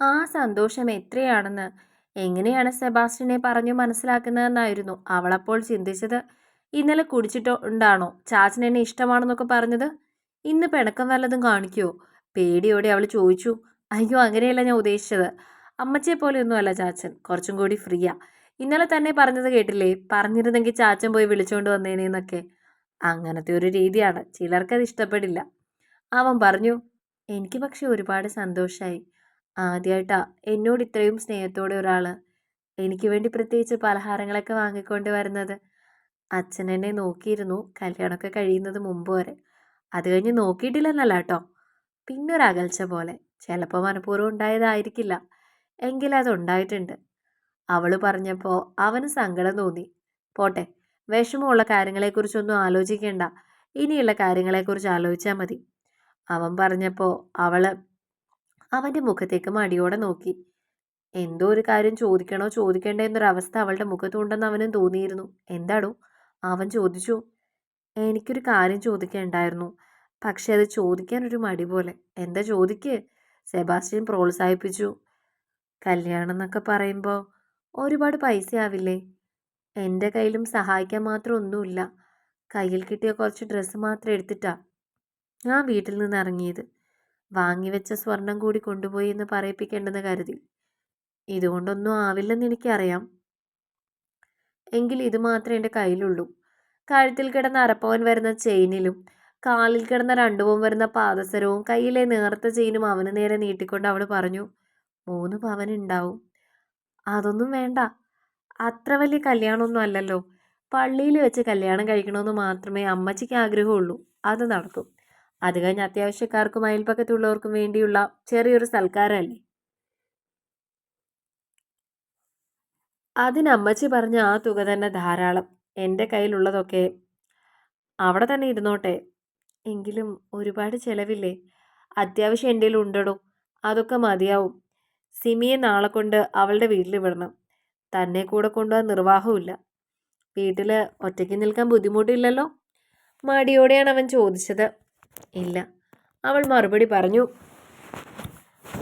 ആ സന്തോഷം എത്രയാണെന്ന് എങ്ങനെയാണ് സെബാസ്റ്റിനെ പറഞ്ഞു മനസ്സിലാക്കുന്നതെന്നായിരുന്നു അവളപ്പോൾ ചിന്തിച്ചത്. ഇന്നലെ കുടിച്ചിട്ടോ ഉണ്ടാണോ? ചാച്ചൻ എന്നെ ഇഷ്ടമാണെന്നൊക്കെ പറഞ്ഞത്? ഇന്ന് പിണക്കം വല്ലതും കാണിക്കുമോ പേടിയോടെ അവൾ ചോദിച്ചു. അയ്യോ അങ്ങനെയല്ല ഞാൻ ഉദ്ദേശിച്ചത്. അമ്മച്ചിയെ പോലെയൊന്നുമല്ല ചാച്ചൻ. കുറച്ചും കൂടി ഫ്രീയാ. ഇന്നലെ തന്നെ പറഞ്ഞത് കേട്ടില്ലേ? പറഞ്ഞിരുന്നെങ്കിൽ ചാച്ചൻ പോയി വിളിച്ചുകൊണ്ട് വന്നേനേന്നൊക്കെ അങ്ങനത്തെ ഒരു രീതിയാണ്. ചിലർക്കത് ഇഷ്ടപ്പെടില്ല. അവൻ പറഞ്ഞു എനിക്ക് പക്ഷെ ഒരുപാട് സന്തോഷമായി ആദ്യമായിട്ടാ എന്നോട് ഇത്രയും സ്നേഹത്തോടെ ഒരാൾ എനിക്ക് വേണ്ടി പ്രത്യേകിച്ച് പലഹാരങ്ങളൊക്കെ വാങ്ങിക്കൊണ്ട് വരുന്നത്. അച്ഛൻ എന്നെ നോക്കിയിരുന്നു. കല്യാണമൊക്കെ കഴിയുന്നത് മുമ്പ് വരെ. അത് കഴിഞ്ഞ് നോക്കിയിട്ടില്ലെന്നല്ല കേട്ടോ. പിന്നൊരകൽച്ച പോലെ. ചിലപ്പോൾ മനഃപൂർവം ഉണ്ടായതായിരിക്കില്ല. എങ്കിലും അതുണ്ടായിട്ടുണ്ട്. അവൾ പറഞ്ഞപ്പോൾ അവന് സങ്കടം തോന്നി. പോട്ടെ വിഷമമുള്ള കാര്യങ്ങളെക്കുറിച്ചൊന്നും ആലോചിക്കേണ്ട. ഇനിയുള്ള കാര്യങ്ങളെക്കുറിച്ച് ആലോചിച്ചാൽ മതി. അവൻ പറഞ്ഞപ്പോൾ അവൾ അവന്റെ മുഖത്തേക്ക് മടിയോടെ നോക്കി. എന്തോ ഒരു കാര്യം ചോദിക്കണോ ചോദിക്കണ്ടേ എന്നൊരവസ്ഥ അവളുടെ മുഖത്തുണ്ടെന്ന് അവനും തോന്നിയിരുന്നു. എന്താടോ? അവൻ ചോദിച്ചു. എനിക്കൊരു കാര്യം ചോദിക്കേണ്ടായിരുന്നു. പക്ഷെ അത് ചോദിക്കാൻ ഒരു മടി പോലെ. എന്താ ചോദിക്ക്? സെബാസ്റ്റ്യൻ പ്രോത്സാഹിപ്പിച്ചു. കല്യാണം എന്നൊക്കെ പറയുമ്പോൾ ഒരുപാട് പൈസ ആവില്ലേ എന്റെ കയ്യിലും സഹായിക്കാൻ മാത്രം ഒന്നുമില്ല. കയ്യിൽ കിട്ടിയ കുറച്ച് ഡ്രസ്സ് മാത്രം എടുത്തിട്ടാ ഞാൻ വീട്ടിൽ നിന്ന് ഇറങ്ങിയത്. വാങ്ങിവെച്ച സ്വർണം കൂടി കൊണ്ടുപോയി എന്ന് പറയിപ്പിക്കേണ്ടെന്ന് കരുതി. ഇതുകൊണ്ടൊന്നും ആവില്ലെന്ന് എനിക്കറിയാം. എങ്കിൽ ഇത് മാത്രമേ എന്റെ കയ്യിലുള്ളൂ. കഴുത്തിൽ കിടന്ന അരപ്പവൻ വരുന്ന ചെയിനിലും കാലിൽ കിടന്ന രണ്ടുപോം വരുന്ന പാദസരവും കയ്യിലെ നേർത്ത ചെയിനും അവന് നേരെ നീട്ടിക്കൊണ്ട് അവൾ പറഞ്ഞു മൂന്ന് പവൻ ഉണ്ടാവും. അതൊന്നും വേണ്ട. അത്ര വലിയ കല്യാണമൊന്നും അല്ലല്ലോ. പള്ളിയിൽ വെച്ച് കല്യാണം കഴിക്കണമെന്ന് മാത്രമേ അമ്മച്ചിക്ക് ആഗ്രഹമുള്ളൂ. അത് നടക്കും. അത് കഴിഞ്ഞ് അത്യാവശ്യക്കാർക്കും അയൽപ്പക്കത്തുള്ളവർക്കും വേണ്ടിയുള്ള ചെറിയൊരു സൽക്കാരമല്ലേ? അതിന് അമ്മച്ചി പറഞ്ഞ ആ തുക തന്നെ ധാരാളം. എന്റെ കയ്യിലുള്ളതൊക്കെ അവിടെ തന്നെ ഇരുന്നോട്ടെ. എങ്കിലും ഒരുപാട് ചിലവില്ലേ? അത്യാവശ്യം എന്റെ ഉണ്ടടോ? അതൊക്കെ മതിയാവും. സിമിയെ നാളെ കൊണ്ട് അവളുടെ വീട്ടിൽ വിടണം. തന്നെ കൂടെ കൊണ്ടുപോകാൻ നിർവാഹമില്ല വീട്ടിൽ ഒറ്റയ്ക്ക് നിൽക്കാൻ ബുദ്ധിമുട്ടില്ലല്ലോ? മടിയോടെയാണ് അവൻ ചോദിച്ചത്. ഇല്ല. അവൾ മറുപടി പറഞ്ഞു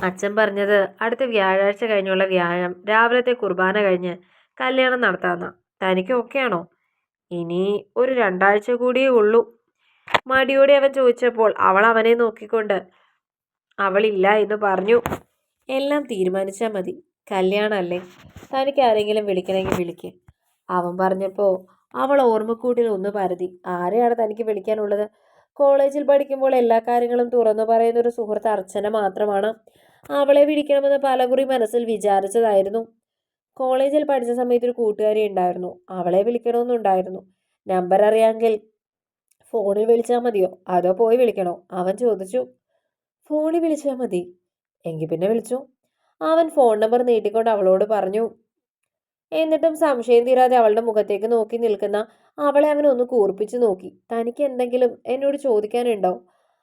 അച്ഛൻ പറഞ്ഞത് അടുത്ത വ്യാഴാഴ്ച കഴിഞ്ഞുള്ള വ്യാഴം രാവിലത്തെ കുർബാന കഴിഞ്ഞ് കല്യാണം നടത്താമെന്ന തനിക്ക് ഓക്കെയാണോ? ഇനി ഒരു രണ്ടാഴ്ച കൂടിയേ ഉള്ളൂ. മടിയോടെ അവൻ ചോദിച്ചപ്പോൾ അവൾ അവനെ നോക്കിക്കൊണ്ട് അവളില്ല എന്ന് പറഞ്ഞു. എല്ലാം തീരുമാനിച്ചാൽ മതി. കല്യാണമല്ലേ തനിക്ക് ആരെങ്കിലും വിളിക്കണമെങ്കിൽ വിളിക്ക്. അവൻ പറഞ്ഞപ്പോൾ അവൾ ഓർമ്മക്കൂട്ടിൽ ഒന്ന് പരതി. ആരെയാണ് തനിക്ക് വിളിക്കാനുള്ളത്? കോളേജിൽ പഠിക്കുമ്പോൾ എല്ലാ കാര്യങ്ങളും തുറന്നു പറയുന്ന ഒരു സുഹൃത്ത് അർച്ചന മാത്രമാണ്. അവളെ വിളിക്കണമെന്ന് പലകുറി മനസ്സിൽ വിചാരിച്ചതായിരുന്നു. കോളേജിൽ പഠിച്ച സമയത്ത് ഒരു കൂട്ടുകാരി ഉണ്ടായിരുന്നു. അവളെ വിളിക്കണമെന്നുണ്ടായിരുന്നു. നമ്പർ അറിയാമെങ്കിൽ ഫോണിൽ വിളിച്ചാൽ മതിയോ? അതോ പോയി വിളിക്കണോ? അവൻ ചോദിച്ചു. ഫോണിൽ വിളിച്ചാൽ മതി. എങ്കിൽ പിന്നെ വിളിച്ചു. അവൻ ഫോൺ നമ്പർ നീട്ടിക്കൊണ്ട് അവളോട് പറഞ്ഞു. എന്നിട്ടും സംശയം തീരാതെ അവളുടെ മുഖത്തേക്ക് നോക്കി നിൽക്കുന്ന അവളെ അവൻ ഒന്ന് കൂർപ്പിച്ചു നോക്കി. തനിക്ക് എന്തെങ്കിലും എന്നോട് ചോദിക്കാനുണ്ടോ?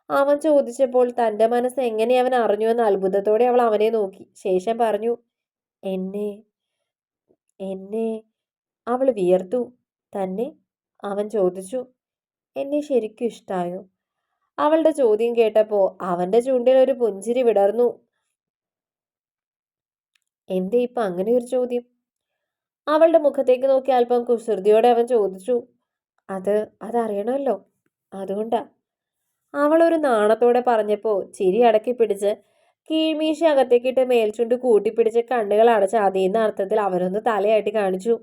അവൻ ചോദിച്ചപ്പോൾ തന്റെ മനസ്സ് എങ്ങനെ അവൻ അറിഞ്ഞു എന്ന അത്ഭുതത്തോടെ അവൾ അവനെ നോക്കി. ശേഷം പറഞ്ഞു എന്നെ എന്നെ അവൾ വിയർത്തു. തന്നെ അവൻ ചോദിച്ചു. എന്നെ ശരിക്കും ഇഷ്ടായോ അവളുടെ ചോദ്യം കേട്ടപ്പോൾ അവന്റെ ചുണ്ടിൽ ഒരു പുഞ്ചിരി വിടർന്നു. എന്തേ ഇപ്പം അങ്ങനെ ഒരു ചോദ്യം? അവളുടെ മുഖത്തേക്ക് നോക്കി അല്പം കുസൃതിയോടെ അവൻ ചോദിച്ചു അത് അതറിയണമല്ലോ? അതുകൊണ്ടാ? അവളൊരു നാണത്തോടെ പറഞ്ഞപ്പോൾ ചിരി അടക്കി പിടിച്ച് കീഴ്മീശ അകത്തേക്കിട്ട് മേൽചുണ്ട് കൂട്ടിപ്പിടിച്ച് കണ്ണുകൾ അടച്ച് അതീന്ന അർത്ഥത്തിൽ അവരൊന്ന് തലയാട്ടി കാണിച്ചു.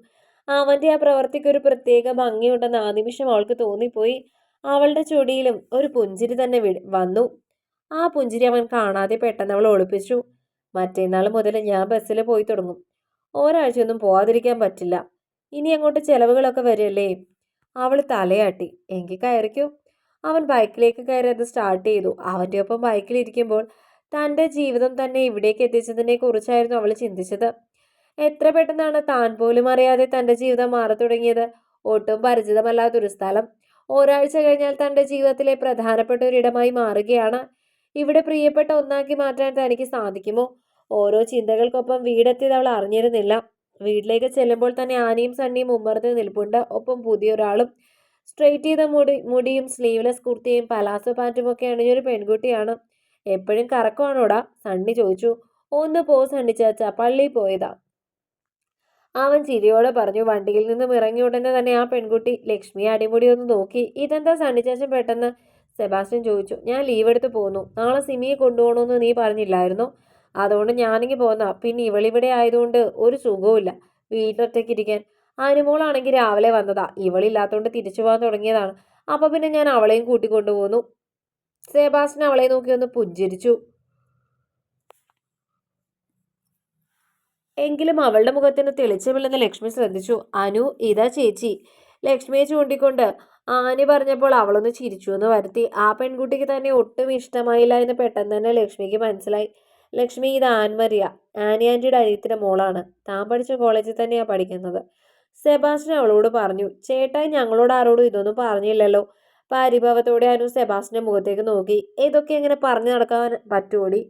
അവന്റെ ആ പ്രവർത്തിക്ക് ഒരു പ്രത്യേക ഭംഗിയുണ്ടെന്ന് ആ നിമിഷം അവൾക്ക് തോന്നിപ്പോയി. അവളുടെ ചൊടിയിലും ഒരു പുഞ്ചിരി തന്നെ വി വന്നു. ആ പുഞ്ചിരി അവൻ കാണാതെ പെട്ടെന്ന് അവൾ ഒളിപ്പിച്ചു. മറ്റേന്നാൾ മുതൽ ഞാൻ ബസ്സിൽ പോയി തുടങ്ങും. ഒരാഴ്ചയൊന്നും പോവാതിരിക്കാൻ പറ്റില്ല. ഇനി അങ്ങോട്ട് ചിലവുകളൊക്കെ വരില്ലേ അവൾ തലയാട്ടി. എങ്കിൽ കയറിക്കൂ. അവൻ ബൈക്കിലേക്ക് കയറി അത് സ്റ്റാർട്ട് ചെയ്തു. അവന്റെ ഒപ്പം ബൈക്കിലിരിക്കുമ്പോൾ തന്റെ ജീവിതം തന്നെ ഇവിടേക്ക് എത്തിച്ചതിനെ കുറിച്ചായിരുന്നു അവൾ ചിന്തിച്ചത്. എത്ര പെട്ടെന്നാണ് താൻ പോലും അറിയാതെ തന്റെ ജീവിതം മാറി തുടങ്ങിയത്. ഒട്ടും പരിചിതമല്ലാത്തൊരു സ്ഥലം. ഒരാഴ്ച കഴിഞ്ഞാൽ തന്റെ ജീവിതത്തിലെ പ്രധാനപ്പെട്ട ഒരിടമായി മാറുകയാണ്. ഇവിടെ പ്രിയപ്പെട്ട ഒന്നാക്കി മാറ്റാൻ തനിക്ക് സാധിക്കുമോ? ഓരോ ചിന്തകൾക്കൊപ്പം വീടെത്തിയത് അവൾ അറിഞ്ഞിരുന്നില്ല. വീട്ടിലേക്ക് ചെല്ലുമ്പോൾ തന്നെ ആനയും സണ്ണിയും ഉമ്മർത്ത് നിൽപ്പുണ്ട്. ഒപ്പം പുതിയൊരാളും സ്ട്രെയിറ്റ് ചെയ്ത മുടി മുടിയും സ്ലീവ്ലെസ് കുർത്തിയും പലാസോ പാന്റും ഒക്കെ അണിഞ്ഞൊരു പെൺകുട്ടിയാണ്. എപ്പോഴും കറക്കമാണോടാ? സണ്ണി ചോദിച്ചു. ഒന്ന് പോ സണ്ണി ചേച്ച പള്ളി പോയതാ. അവൻ ചിരിയോടെ പറഞ്ഞു. വണ്ടിയിൽ നിന്നും ഇറങ്ങി ഉടനെ തന്നെ ആ പെൺകുട്ടി ലക്ഷ്മിയെ അടിമുടി ഒന്ന് നോക്കി. ഇതെന്താ സണ്ണി ചേച്ചൻ പെട്ടെന്ന്? സെബാസ്റ്റ്യൻ ചോദിച്ചു. ഞാൻ ലീവ് എടുത്ത് പോന്നു. നാളെ സിമിയെ കൊണ്ടുപോകണമെന്ന് നീ പറഞ്ഞില്ലായിരുന്നോ? അതുകൊണ്ട് ഞാനെങ്കിൽ പോന്ന. പിന്നെ ഇവളിവിടെ ആയതുകൊണ്ട് ഒരു സുഖവുമില്ല വീട്ടിലൊറ്റയ്ക്ക് ഇരിക്കാൻ. അനുമോളാണെങ്കിൽ രാവിലെ വന്നതാ. ഇവളില്ലാത്തതുകൊണ്ട് തിരിച്ചു പോകാൻ തുടങ്ങിയതാണ്. അപ്പോൾ പിന്നെ ഞാൻ അവളെയും കൂട്ടിക്കൊണ്ടുപോന്നു സെബാസ്റ്റ്യൻ അവളെ നോക്കി ഒന്ന് പുഞ്ചിരിച്ചു. എങ്കിലും അവളുടെ മുഖത്തിന് തെളിച്ചമില്ലെന്ന് ലക്ഷ്മി ശ്രദ്ധിച്ചു. അനു ഇതാ ചേച്ചി. ലക്ഷ്മിയെ ചൂണ്ടിക്കൊണ്ട് ആനി പറഞ്ഞപ്പോൾ അവളൊന്ന് ചിരിച്ചു എന്ന് വരുത്തി. ആ പെൺകുട്ടിക്ക് തന്നെ ഒട്ടും ഇഷ്ടമായില്ല എന്ന് പെട്ടെന്ന് തന്നെ ലക്ഷ്മിക്ക് മനസ്സിലായി. ലക്ഷ്മി ഇത് ആൻമരിയ ആനി ആന്റിയുടെ അനിയത്തിന്റെ മോളാണ്. താൻ പഠിച്ച കോളേജിൽ തന്നെയാണ് പഠിക്കുന്നത്. സെബാസ്റ്റിൻ അവളോട് പറഞ്ഞു ചേട്ടായി ഞങ്ങളോട് ആരോടും ഇതൊന്നും പറഞ്ഞില്ലല്ലോ. പരിഭവത്തോടെ അനു സെബാസ്റ്റിന്റെ മുഖത്തേക്ക് നോക്കി ഇതൊക്കെ എങ്ങനെ പറഞ്ഞു നടക്കാൻ പറ്റുകൂടി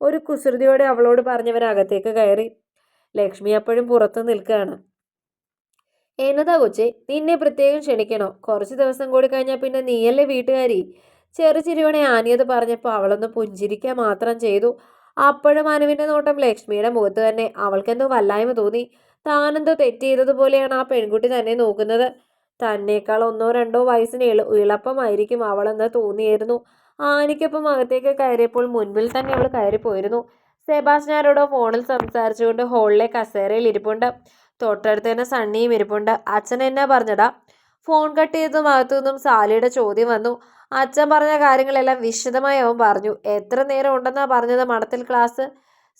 ഒരു കുസൃതിയോടെ അവളോട് പറഞ്ഞവൻ അകത്തേക്ക് കയറി. ലക്ഷ്മി അപ്പോഴും പുറത്ത് നിൽക്കുകയാണ്. എന്നതാ കൊച്ചെ നിന്നെ പ്രത്യേകം ക്ഷണിക്കണോ? കുറച്ച് ദിവസം കൂടി കഴിഞ്ഞാൽ പിന്നെ നീയല്ലേ വീട്ടുകാരി? ചെറു ചിരിയോടെ ആനിയത് പറഞ്ഞപ്പോൾ അവളൊന്ന് പുഞ്ചിരിക്കുക മാത്രം ചെയ്തു. അപ്പോഴും അനുവിന്റെ നോട്ടം ലക്ഷ്മിയുടെ മുഖത്ത് തന്നെ. അവൾക്കെന്തോ വല്ലായ്മ തോന്നി. താനെന്തോ തെറ്റ് ചെയ്തതുപോലെയാണ് ആ പെൺകുട്ടി തന്നെ നോക്കുന്നത്. തന്നേക്കാൾ ഒന്നോ രണ്ടോ വയസ്സിന് ഇള ഇളപ്പമായിരിക്കും അവളെന്ന് തോന്നിയിരുന്നു ആനിക്കൊപ്പം അകത്തേക്ക് കയറിയപ്പോൾ മുൻപിൽ തന്നെ അവൾ കയറിപ്പോയിരുന്നു. സെബാസ്റ്റിനാരോടോ ഫോണിൽ സംസാരിച്ചുകൊണ്ട് ഹോളിലെ കസേരയിൽ ഇരിപ്പുണ്ട്. തൊട്ടടുത്ത് തന്നെ സണ്ണിയും ഇരിപ്പുണ്ട്. അച്ഛൻ എന്നാ പറഞ്ഞടാ? ഫോൺ കട്ട് ചെയ്തതും അകത്തു നിന്നും സാലിയുടെ ചോദ്യം വന്നു. അച്ഛൻ പറഞ്ഞ കാര്യങ്ങളെല്ലാം വിശദമായി അവൻ പറഞ്ഞു. എത്ര നേരം ഉണ്ടെന്നാ പറഞ്ഞത് മഠത്തിൽ ക്ലാസ്?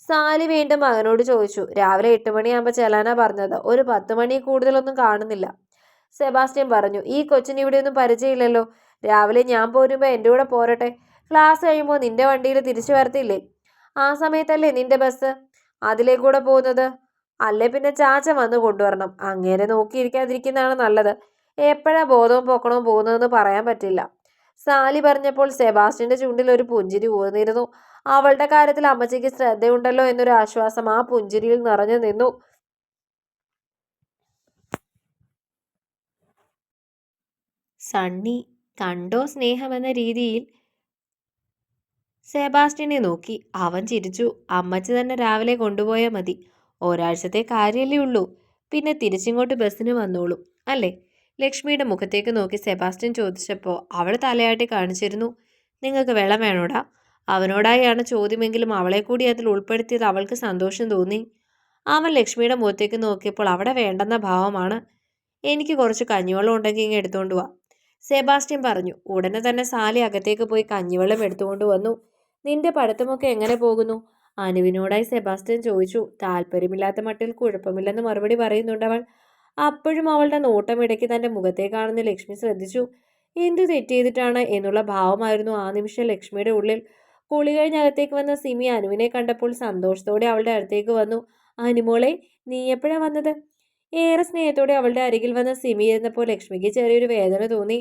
സാലി വീണ്ടും മകനോട് ചോദിച്ചു. രാവിലെ എട്ട് മണിയാകുമ്പോൾ ചെല്ലാനാ പറഞ്ഞത്. ഒരു പത്ത് മണി കൂടുതലൊന്നും കാണുന്നില്ല. സെബാസ്റ്റ്യൻ പറഞ്ഞു. ഈ കൊച്ചിന് ഇവിടെയൊന്നും പരിചയമില്ലല്ലോ. രാവിലെ ഞാൻ പോരുമ്പോൾ എന്റെ കൂടെ പോരട്ടെ. ക്ലാസ് കഴിയുമ്പോൾ നിന്റെ വണ്ടിയിൽ തിരിച്ചു വരത്തില്ലേ? ആ സമയത്തല്ലേ നിന്റെ ബസ്? അതിലേക്കൂടെ കൂടെ പോകുന്നത്? അല്ലേ പിന്നെ ചാച്ച വന്ന് കൊണ്ടുവരണം. അങ്ങനെ നോക്കിയിരിക്കാതിരിക്കുന്നതാണ് നല്ലത്. എപ്പോഴാ ബോധവും പൊക്കണവും പോകുന്നതെന്ന് പറയാൻ പറ്റില്ല. സാലി പറഞ്ഞപ്പോൾ സെബാസ്റ്റിന്റെ ചുണ്ടിൽ ഒരു പുഞ്ചിരി ഊർന്നിരുന്നു അവളുടെ കാര്യത്തിൽ അമ്മച്ചിക്ക് ശ്രദ്ധയുണ്ടല്ലോ എന്നൊരു ആശ്വാസം ആ പുഞ്ചിരിയിൽ നിറഞ്ഞു നിന്നു. സണ്ണി കണ്ടോ സ്നേഹമെന്ന രീതിയിൽ സെബാസ്റ്റിനെ നോക്കി. അവൻ ചിരിച്ചു. അമ്മച്ചി തന്നെ രാവിലെ കൊണ്ടുപോയാൽ മതി. ഒരാഴ്ചത്തെ കാര്യമല്ലേ ഉള്ളൂ. പിന്നെ തിരിച്ചിങ്ങോട്ട് ബസ്സിന് വന്നോളും അല്ലേ? ലക്ഷ്മിയുടെ മുഖത്തേക്ക് നോക്കി സെബാസ്റ്റ്യൻ ചോദിച്ചപ്പോൾ അവൾ തലയാട്ടി കാണിച്ചിരുന്നു. നിങ്ങൾക്ക് വെള്ളം വേണോടാ? അവനോടായാണ് ചോദ്യമെങ്കിലും അവളെ കൂടി അതിൽ ഉൾപ്പെടുത്തിയത് അവൾക്ക് സന്തോഷം തോന്നി. അവൻ ലക്ഷ്മിയുടെ മുഖത്തേക്ക് നോക്കിയപ്പോൾ അവിടെ വേണ്ടെന്ന ഭാവമാണ്. എനിക്ക് കുറച്ച് കഞ്ഞിവെള്ളം ഉണ്ടെങ്കിൽ ഇങ്ങ് എടുത്തുകൊണ്ട് വാ. സെബാസ്റ്റ്യൻ പറഞ്ഞു. ഉടനെ തന്നെ സാലി അകത്തേക്ക് പോയി കഞ്ഞിവെള്ളം എടുത്തുകൊണ്ട് വന്നു. നിന്റെ പഠിത്തമൊക്കെ എങ്ങനെ പോകുന്നു? അനുവിനോടായി സെബാസ്റ്റ്യൻ ചോദിച്ചു. താല്പര്യമില്ലാത്ത മട്ടിൽ കുഴപ്പമില്ലെന്ന് മറുപടി പറയുന്നുണ്ടവൾ അപ്പോഴും അവളുടെ നോട്ടം ഇടയ്ക്ക് തന്റെ കാണുന്ന ലക്ഷ്മി ശ്രദ്ധിച്ചു. എന്തു തെറ്റ് ചെയ്തിട്ടാണ് എന്നുള്ള ഭാവമായിരുന്നു ആ നിമിഷം ലക്ഷ്മിയുടെ ഉള്ളിൽ. കുളി കഴിഞ്ഞകത്തേക്ക് വന്ന സിമി അനുവിനെ കണ്ടപ്പോൾ സന്തോഷത്തോടെ അവളുടെ അടുത്തേക്ക് വന്നു. അനുമോളെ നീ എപ്പോഴാ വന്നത്? ഏറെ സ്നേഹത്തോടെ അവളുടെ അരികിൽ വന്ന സിമി ഇരുന്നപ്പോൾ ലക്ഷ്മിക്ക് ചെറിയൊരു വേദന തോന്നി.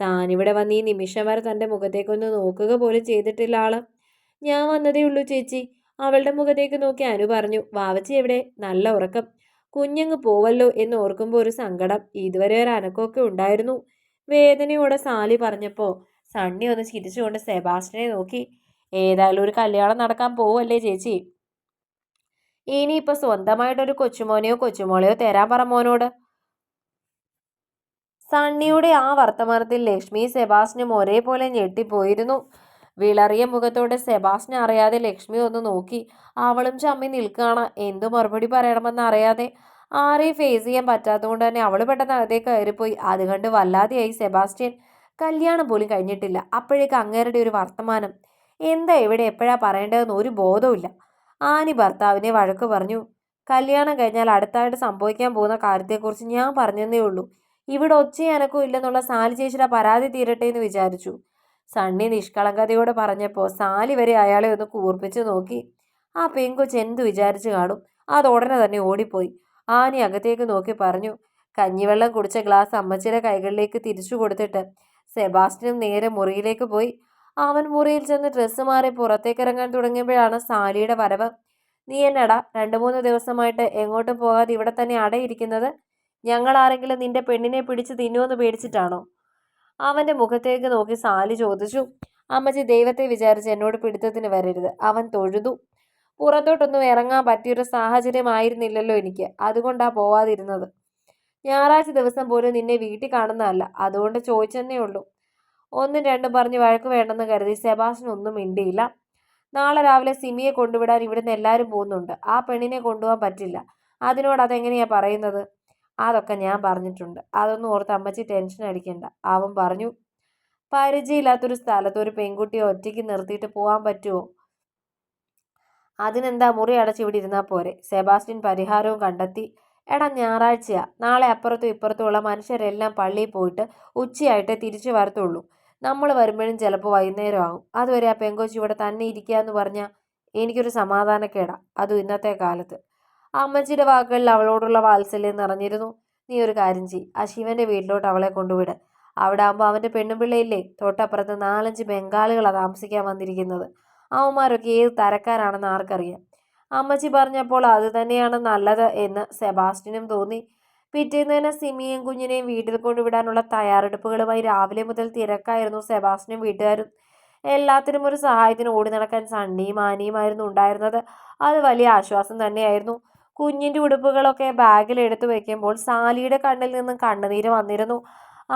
താനിവിടെ വന്ന് ഈ നിമിഷം വരെ തന്റെ മുഖത്തേക്കൊന്ന് നോക്കുക പോലും ചെയ്തിട്ടില്ല ആൾ. ഞാൻ വന്നതേ ഉള്ളൂ ചേച്ചി. അവളുടെ മുഖത്തേക്ക് നോക്കി അനു പറഞ്ഞു. വാവച്ചി എവിടെ? നല്ല ഉറക്കം. കുഞ്ഞങ്ങ് പോവല്ലോ എന്ന് ഓർക്കുമ്പോൾ ഒരു സങ്കടം ഇതുവരെ ഒരു അനക്കമൊക്കെ ഉണ്ടായിരുന്നു. വേദനയോടെ സാലി പറഞ്ഞപ്പോൾ സണ്ണി ഒന്ന് ചിരിച്ചുകൊണ്ട് സെബാസ്റ്റിനെ നോക്കി ഏതായാലും ഒരു കല്യാണം നടക്കാൻ പോവല്ലേ ചേച്ചി? ഇനിയിപ്പോൾ സ്വന്തമായിട്ടൊരു കൊച്ചുമോനെയോ കൊച്ചുമോളെയോ തരാൻ പറ മോനോട്. സണ്ണിയുടെ ആ വർത്തമാനത്തിൽ ലക്ഷ്മി സെബാസ്റ്റിനും ഒരേപോലെ ഞെട്ടിപ്പോയിരുന്നു. വിളറിയ മുഖത്തോടെ സെബാസ്റ്റിനെ അറിയാതെ ലക്ഷ്മി ഒന്ന് നോക്കി. അവളും ചമ്മി നിൽക്കുകയാണ്. എന്തു മറുപടി പറയണമെന്ന് അറിയാതെ ആരെയും ഫേസ് ചെയ്യാൻ പറ്റാത്തതുകൊണ്ട് തന്നെ അവൾ പെട്ടെന്ന് അതേ കയറിപ്പോയി. അത് കണ്ട് വല്ലാതെയായി സെബാസ്റ്റ്യൻ. കല്യാണം പോലും കഴിഞ്ഞിട്ടില്ല. അപ്പോഴേക്ക് അങ്ങേരുടെ ഒരു വർത്തമാനം. എന്താ ഇവിടെ എപ്പോഴാ പറയേണ്ടതെന്ന് ഒരു ബോധവുമില്ല. ആനി ഭർത്താവിനെ വഴക്ക് പറഞ്ഞു. കല്യാണം കഴിഞ്ഞാൽ അടുത്തായിട്ട് സംഭവിക്കാൻ പോകുന്ന കാര്യത്തെക്കുറിച്ച് ഞാൻ പറഞ്ഞതേ ഉള്ളൂ. ഇവിടെ ഒച്ചയനക്കും ഇല്ലെന്നുള്ള സാലി ചേച്ചിയുടെ പരാതി തീരട്ടെ എന്ന് വിചാരിച്ചു. സണ്ണി നിഷ്കളങ്കതയോട് പറഞ്ഞപ്പോൾ സാലി വരെ അയാളെ ഒന്ന് കൂർപ്പിച്ച് നോക്കി. ആ പെങ്കൊച്ച് എന്ത് വിചാരിച്ചു കാണും? ഉടനെ തന്നെ ഓടിപ്പോയി. ആനി അകത്തേക്ക് നോക്കി പറഞ്ഞു കഞ്ഞിവെള്ളം കുടിച്ച ഗ്ലാസ് അമ്മച്ചിയുടെ കൈകളിലേക്ക് തിരിച്ചു കൊടുത്തിട്ട് സെബാസ്റ്റിനും നേരെ മുറിയിലേക്ക് പോയി. അവൻ മുറിയിൽ ചെന്ന് ഡ്രസ്സ് മാറി പുറത്തേക്ക് ഇറങ്ങാൻ തുടങ്ങിയപ്പോഴാണ് സാലിയുടെ വരവ്. നീ എന്നടാ രണ്ട് മൂന്ന് ദിവസമായിട്ട് എങ്ങോട്ടും പോകാതെ ഇവിടെ തന്നെ അടയിരിക്കുന്നത്? ഞങ്ങൾ ആരെങ്കിലും നിന്റെ പെണ്ണിനെ പിടിച്ച് തിന്നുമെന്ന് പേടിച്ചിട്ടാണോ? അവന്റെ മുഖത്തേക്ക് നോക്കി സാലി ചോദിച്ചു. അമ്മച്ചി ദൈവത്തെ വിചാരിച്ച് എന്നോട് പിടുത്തത്തിന് വരരുത്. അവൻ തൊഴുതു. പുറത്തോട്ടൊന്നും ഇറങ്ങാൻ പറ്റിയൊരു സാഹചര്യമായിരുന്നില്ലല്ലോ എനിക്ക്. അതുകൊണ്ടാ പോവാതിരുന്നത്. ഞായറാഴ്ച ദിവസം പോലും നിന്നെ വീട്ടിൽ കാണുന്നതല്ല. അതുകൊണ്ട് ചോദിച്ചെന്നേ ഉള്ളൂ. ഒന്നും രണ്ടും പറഞ്ഞ് വഴക്ക് വേണ്ടെന്ന് കരുതി സെബാസ്റ്റ്യൻ ഒന്നും മിണ്ടിയില്ല. നാളെ രാവിലെ സിമിയെ കൊണ്ടുവിടാൻ ഇവിടുന്ന് എല്ലാവരും പോകുന്നുണ്ട്. ആ പെണ്ണിനെ കൊണ്ടുപോകാൻ പറ്റില്ല. അതിനോട് അതെങ്ങനെയാ പറയുന്നത്? അതൊക്കെ ഞാൻ പറഞ്ഞിട്ടുണ്ട്. അതൊന്നും ഓർത്ത് അമ്മച്ചി ടെൻഷൻ അടിക്കണ്ട. അവൻ പറഞ്ഞു പരിചയമില്ലാത്തൊരു സ്ഥലത്ത് ഒരു പെൺകുട്ടിയെ ഒറ്റയ്ക്ക് നിർത്തിയിട്ട് പോകാൻ പറ്റുമോ അതിനെന്താ മുറി അടച്ച് ഇവിടെ ഇരുന്നാൽ പോരെ? സെബാസ്റ്റ്യൻ പരിഹാരവും കണ്ടെത്തി. എടാ ഞായറാഴ്ചയാ. നാളെ അപ്പുറത്തും ഇപ്പുറത്തുമുള്ള മനുഷ്യരെല്ലാം പള്ളിയിൽ പോയിട്ട് ഉച്ചയായിട്ടേ തിരിച്ചു വരത്തുള്ളൂ. നമ്മൾ വരുമ്പോഴും ചിലപ്പോൾ വൈകുന്നേരം ആകും അതുവരെ ആ പെങ്കോച്ചി ഇവിടെ തന്നെ ഇരിക്കുക എന്ന് പറഞ്ഞാൽ എനിക്കൊരു സമാധാനക്കേടാ. അതും ഇന്നത്തെ കാലത്ത്. അമ്മച്ചിയുടെ വാക്കുകളിൽ അവളോടുള്ള വാത്സല്യം നിറഞ്ഞിരുന്നു. നീ ഒരു കാര്യം ചെയ് ആ ശിവന്റെ വീട്ടിലോട്ട് അവളെ കൊണ്ടുവിട്. അവിടെ ആകുമ്പോൾ അവന്റെ പെണ്ണും പിള്ളയില്ലേ? തൊട്ടപ്പുറത്ത് നാലഞ്ച് ബംഗാളികളാണ് താമസിക്കാൻ വന്നിരിക്കുന്നത്. അവന്മാരൊക്കെ ഏത് തരക്കാരാണെന്ന് ആർക്കറിയാം? അമ്മച്ചി പറഞ്ഞപ്പോൾ അത് തന്നെയാണ് നല്ലത് എന്ന് സെബാസ്റ്റിനും തോന്നി. പിറ്റേന്ന് തന്നെ സിമിയും കുഞ്ഞിനെയും വീട്ടിൽ കൊണ്ടുവിടാനുള്ള തയ്യാറെടുപ്പുകളുമായി രാവിലെ മുതൽ തിരക്കായിരുന്നു സെബാസ്റ്റിനും വീട്ടുകാരും. എല്ലാത്തിനും ഒരു സഹായത്തിന് ഓടി നടക്കാൻ സണ്ണിയും ആനിയുമായിരുന്നു ഉണ്ടായിരുന്നത്. അത് വലിയ ആശ്വാസം തന്നെയായിരുന്നു. കുഞ്ഞിന്റെ ഉടുപ്പുകളൊക്കെ ബാഗിൽ എടുത്തു വെക്കുമ്പോൾ സാലിയുടെ കണ്ണിൽ നിന്നും കണ്ണുനീര് വന്നിരുന്നു.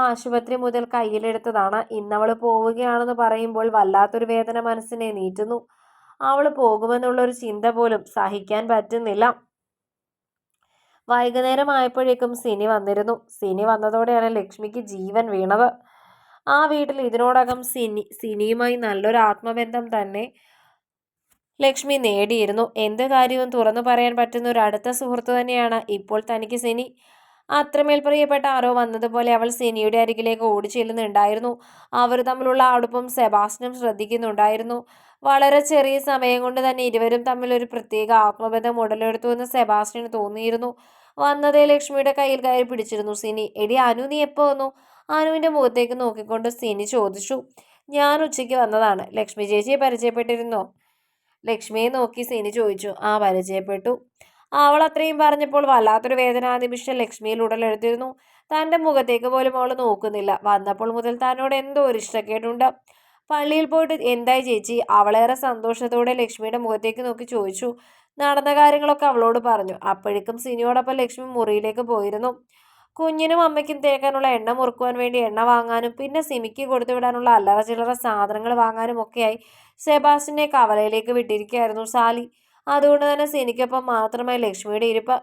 ആശുപത്രി മുതൽ കയ്യിലെടുത്തതാണ് ഇന്നവൾ പോവുകയാണെന്ന് പറയുമ്പോൾ വല്ലാത്തൊരു വേദന മനസ്സിനെ നീറ്റുന്നു അവൾ പോകുമെന്നുള്ളൊരു ചിന്ത പോലും സഹിക്കാൻ പറ്റുന്നില്ല. വൈകുന്നേരം ആയപ്പോഴേക്കും സിനി വന്നിരുന്നു. സിനി വന്നതോടെയാണ് ലക്ഷ്മിക്ക് ജീവൻ വീണത്. ആ വീട്ടിൽ ഇതിനോടകം സിനി സിനിയുമായി നല്ലൊരു ആത്മബന്ധം തന്നെ ലക്ഷ്മി നേടിയിരുന്നു. എന്ത് കാര്യവും തുറന്നു പറയാൻ പറ്റുന്ന ഒരു അടുത്ത സുഹൃത്ത് തന്നെയാണ് ഇപ്പോൾ തനിക്ക് സിനി. അത്രമേൽ പ്രിയപ്പെട്ട ആരോ വന്നതുപോലെ അവൾ സിനിയുടെ അരികിലേക്ക് ഓടി ചെല്ലുന്നുണ്ടായിരുന്നു അവർ തമ്മിലുള്ള അടുപ്പം സെബാസ്റ്റിനും ശ്രദ്ധിക്കുന്നുണ്ടായിരുന്നു. വളരെ ചെറിയ സമയം കൊണ്ട് തന്നെ ഇരുവരും തമ്മിൽ ഒരു പ്രത്യേക ആത്മബന്ധം ഉടലെടുത്തു എന്ന് സെബാസ്റ്റിന് തോന്നിയിരുന്നു. വന്നതേ ലക്ഷ്മിയുടെ കയ്യിൽ കയറി പിടിച്ചിരുന്നു സിനി. എടി അനു നീ എപ്പോ വന്നു? അനുവിന്റെ മുഖത്തേക്ക് നോക്കിക്കൊണ്ട് സിനി ചോദിച്ചു. ഞാൻ ഉച്ചയ്ക്ക് വന്നതാണ്. ലക്ഷ്മി ചേച്ചിയെ പരിചയപ്പെട്ടിരുന്നോ? ലക്ഷ്മിയെ നോക്കി സിനി ചോദിച്ചു ആ പരിചയപ്പെട്ടു. അവൾ അത്രയും പറഞ്ഞപ്പോൾ വല്ലാത്തൊരു വേദനാനിമിഷം ലക്ഷ്മിയിൽ ഉടലെടുത്തിരുന്നു. തന്റെ മുഖത്തേക്ക് പോലും അവൾ നോക്കുന്നില്ല. വന്നപ്പോൾ മുതൽ തന്നോട് എന്തോ ഒരു ഇഷ്ടക്കേടുണ്ട്. പള്ളിയിൽ പോയിട്ട് എന്തായി ചേച്ചി? അവളേറെ സന്തോഷത്തോടെ ലക്ഷ്മിയുടെ മുഖത്തേക്ക് നോക്കി ചോദിച്ചു. നടന്ന കാര്യങ്ങളൊക്കെ അവളോട് പറഞ്ഞു. അപ്പോഴേക്കും സിനിയോടൊപ്പം ലക്ഷ്മി മുറിയിലേക്ക് പോയിരുന്നു. കുഞ്ഞിനും അമ്മയ്ക്കും തേക്കാനുള്ള എണ്ണ മുറുക്കുവാൻ വേണ്ടി എണ്ണ വാങ്ങാനും പിന്നെ സിമിക്ക് കൊടുത്തു വിടാനുള്ള അല്ലറ ചില്ലറ സാധനങ്ങൾ വാങ്ങാനും ഒക്കെയായി. സെബാസ്റ്റിനെ കവലയിലേക്ക് വിട്ടിരിക്കുകയായിരുന്നു സാലി. അതുകൊണ്ട് തന്നെ സിനിക്കൊപ്പം മാത്രമായി ലക്ഷ്മിയുടെ ഇരിപ്പ്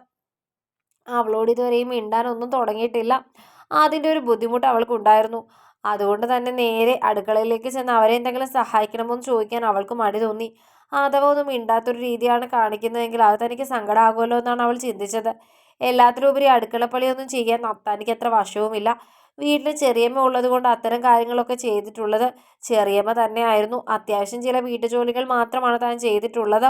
അവളോട് ഇതുവരെയും മിണ്ടാനൊന്നും തുടങ്ങിയിട്ടില്ല. അതിന്റെ ഒരു ബുദ്ധിമുട്ട് അവൾക്കുണ്ടായിരുന്നു. അതുകൊണ്ട് തന്നെ നേരെ അടുക്കളയിലേക്ക് ചെന്ന് അവരെ എന്തെങ്കിലും സഹായിക്കണമെന്ന് ചോദിക്കാൻ അവൾക്ക് മടി തോന്നി. അഥവാ ഒന്നും മിണ്ടാത്തൊരു രീതിയാണ് കാണിക്കുന്നതെങ്കിൽ അത് തനിക്ക് സങ്കടമാകുമല്ലോ എന്നാണ് അവൾ ചിന്തിച്ചത്. എല്ലാത്തിനുപരി അടുക്കളപ്പള്ളിയൊന്നും ചെയ്യാൻ തനിക്ക് അത്ര വശവുമില്ല. വീട്ടിൽ ചെറിയമ്മ ഉള്ളത് കൊണ്ട് അത്തരം കാര്യങ്ങളൊക്കെ ചെയ്തിട്ടുള്ളത് ചെറിയമ്മ തന്നെയായിരുന്നു. അത്യാവശ്യം ചില വീട്ടുജോലികൾ മാത്രമാണ് താൻ ചെയ്തിട്ടുള്ളത്.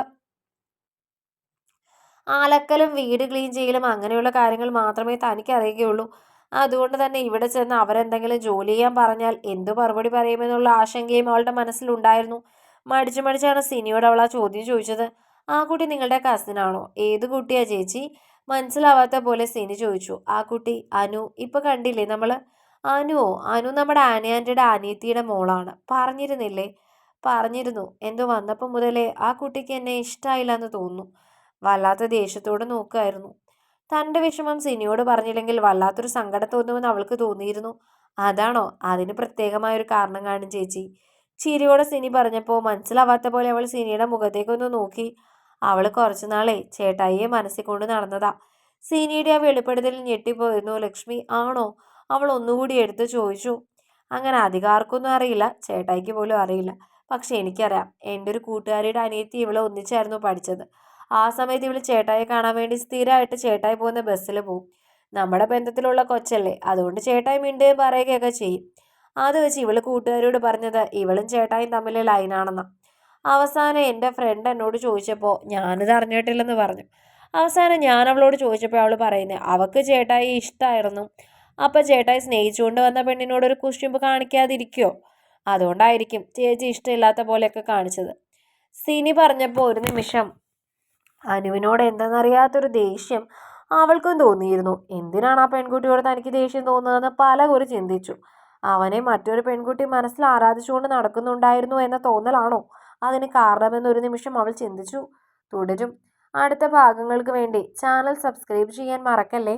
അലക്കലും വീട് ക്ലീൻ ചെയ്യലും അങ്ങനെയുള്ള കാര്യങ്ങൾ മാത്രമേ തനിക്ക് അറിയുകയുള്ളൂ. അതുകൊണ്ട് തന്നെ ഇവിടെ ചെന്ന് അവരെന്തെങ്കിലും ജോലി ചെയ്യാൻ പറഞ്ഞാൽ എന്തു മറുപടി പറയുമെന്നുള്ള ആശങ്കയും അവളുടെ മനസ്സിലുണ്ടായിരുന്നു മടിച്ചു മടിച്ചാണ് സിനിയോട് അവൾ ആ ചോദ്യം ചോദിച്ചത്. ആ കുട്ടി നിങ്ങളുടെ കസിനാണോ ഏത് കുട്ടിയാ ചേച്ചി? മനസ്സിലാവാത്ത പോലെ സിനി ചോദിച്ചു. ആ കുട്ടി അനു ഇപ്പൊ കണ്ടില്ലേ നമ്മൾ അനുവോ അനു നമ്മുടെ ആനിയാന്റിയുടെ അനിയത്തിയുടെ മോളാണ്. പറഞ്ഞിരുന്നില്ലേ? പറഞ്ഞിരുന്നു. എന്തോ വന്നപ്പോൾ മുതലേ ആ കുട്ടിക്ക് എന്നെ ഇഷ്ടമായില്ല എന്ന് തോന്നുന്നു. വല്ലാത്ത ദേഷ്യത്തോട് നോക്കുമായിരുന്നു തന്റെ വിഷമം സിനിയോട് പറഞ്ഞില്ലെങ്കിൽ വല്ലാത്തൊരു സങ്കടം തോന്നുമെന്ന് അവൾക്ക് തോന്നിയിരുന്നു. അതാണോ? അതിന് പ്രത്യേകമായൊരു കാരണം കാണും ചേച്ചി. ചിരിയോടെ സിനി പറഞ്ഞപ്പോൾ മനസ്സിലാവാത്ത പോലെ അവൾ സിനിയുടെ മുഖത്തേക്കൊന്ന് നോക്കി. അവൾ കുറച്ചുനാളെ ചേട്ടായിയെ മനസ്സിൽ കൊണ്ട് നടന്നതാ. സിനിയുടെ ആ വെളിപ്പെടുത്തലിൽ ഞെട്ടിപ്പോയിരുന്നു ലക്ഷ്മി. ആണോ? അവൾ ഒന്നുകൂടി എടുത്ത് ചോദിച്ചു. അങ്ങനെ അധികാർക്കൊന്നും അറിയില്ല. ചേട്ടായിക്ക് പോലും അറിയില്ല. പക്ഷെ എനിക്കറിയാം. എന്റെ ഒരു കൂട്ടുകാരിയുടെ അനിയത്തി ഇവളെ ഒന്നിച്ചായിരുന്നു പഠിച്ചത്. ആ സമയത്ത് ഇവൾ ചേട്ടായെ കാണാൻ വേണ്ടി സ്ഥിരമായിട്ട് ചേട്ടായി പോകുന്ന ബസ്സിൽ പോകും നമ്മുടെ ബന്ധത്തിലുള്ള കൊച്ചല്ലേ. അതുകൊണ്ട് ചേട്ടായി മിണ്ടുകയും പറയുകയൊക്കെ ചെയ്യും. അത് വെച്ച് ഇവൾ കൂട്ടുകാരോട് പറഞ്ഞത് ഇവളും ചേട്ടായും തമ്മിൽ ലൈനാണെന്ന. അവസാനം എന്റെ ഫ്രണ്ട് എന്നോട് ചോദിച്ചപ്പോൾ ഞാനിത് അറിഞ്ഞിട്ടില്ലെന്ന് പറഞ്ഞു. അവസാനം ഞാൻ അവളോട് ചോദിച്ചപ്പോൾ അവൾ പറയുന്നത് അവൾക്ക് ചേട്ടായി ഇഷ്ടമായിരുന്നു അപ്പം ചേട്ടായി സ്നേഹിച്ചുകൊണ്ട് വന്ന പെണ്ണിനോട് ഒരു കുശുമ്പ് കാണിക്കാതിരിക്കുമോ അതുകൊണ്ടായിരിക്കും ചേച്ചി ഇഷ്ടമില്ലാത്ത പോലെയൊക്കെ കാണിച്ചത്. സിനി പറഞ്ഞപ്പോൾ ഒരു നിമിഷം അനുവിനോട് എന്തെന്നറിയാത്തൊരു ദേഷ്യം അവൾക്കും തോന്നിയിരുന്നു. എന്തിനാണ് ആ പെൺകുട്ടിയോട് തനിക്ക് ദേഷ്യം തോന്നുന്നതെന്ന് പലകുറി ചിന്തിച്ചു. അവനെ മറ്റൊരു പെൺകുട്ടി മനസ്സിൽ ആരാധിച്ചുകൊണ്ട് നടക്കുന്നുണ്ടായിരുന്നു എന്ന തോന്നലാണോ? അതിന് കാരണമെന്നൊരു നിമിഷം അവൾ ചിന്തിച്ചു. തുടരും. അടുത്ത ഭാഗങ്ങൾക്ക് വേണ്ടി ചാനൽ സബ്സ്ക്രൈബ് ചെയ്യാൻ മറക്കല്ലേ?